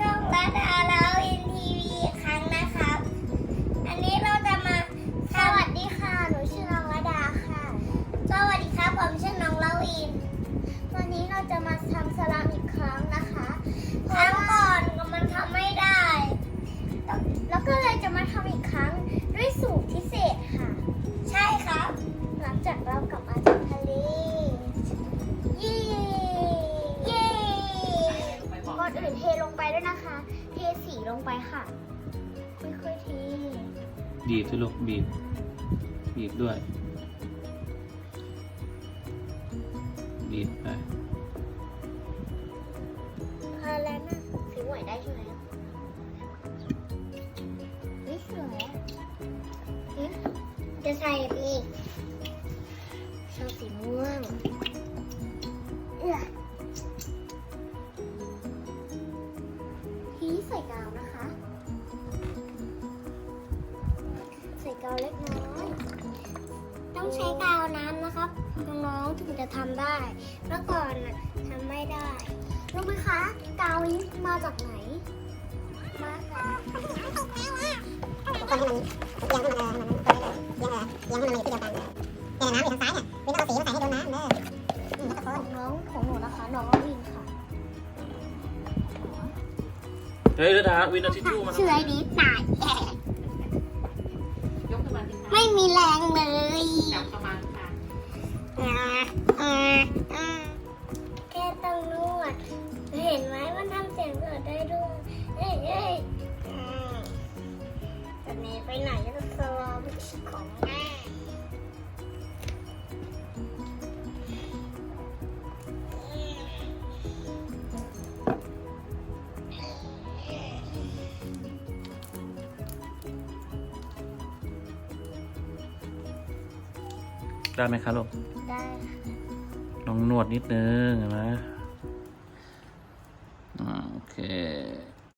ช่องรัตอาราอินทีวีอีกครั้งนะครับ อันนี้เราจะมาสวัสดีค่ะ หนูชื่อน้ดาค่ะ สวัสดีครับ ผมชื่อน้องเลาอิน วันนี้เราจะมาทำสลาม ลงไปค่ะ ค่อยๆเทบีบสิลูกบีบ บีบด้วย บีบไปพอแล้วนะสีหวยได้ใช่ไหมนี่สวยอะอืมจะใส่ไปอีก ใส่กาวเล็กน้อย ต้องใช้กาวน้ำนะครับน้องๆถึงจะทำได้ เมื่อก่อนน่ะทำไม่ได้ รู้ไหมคะ กาวนี้มาจากไหน มาจากคนให้มันเอียงให้มันเออให้มันเอียงเออเอียงให้มันอยู่ที่เดียวกันเนี่ยน้ำอยู่ทางซ้ายเนี่ยไม่ต้องเอาสีมาใส่ให้โดนน้ำเด้ออืมแล้วก็ขคอนงน้องของหนูนะคะ น้องวินค่ะเฮ้ยเดทาวินาทิชชู่มาเชื่อนี้ตาย มาสิคะไม่มีแรงเลยจับประมาณค่ะอ่าอ่าอ่าแค่ต้องนวด เห็นไหมมันทำเสียงเกิดได้ด้วย เอ้ยเอ้ยอืมตอนนี้ไปไหนก็ต้อ ได้ไหมคะลูกได้ลองนวดนิดนึงเห็นไหมอ่าโอเค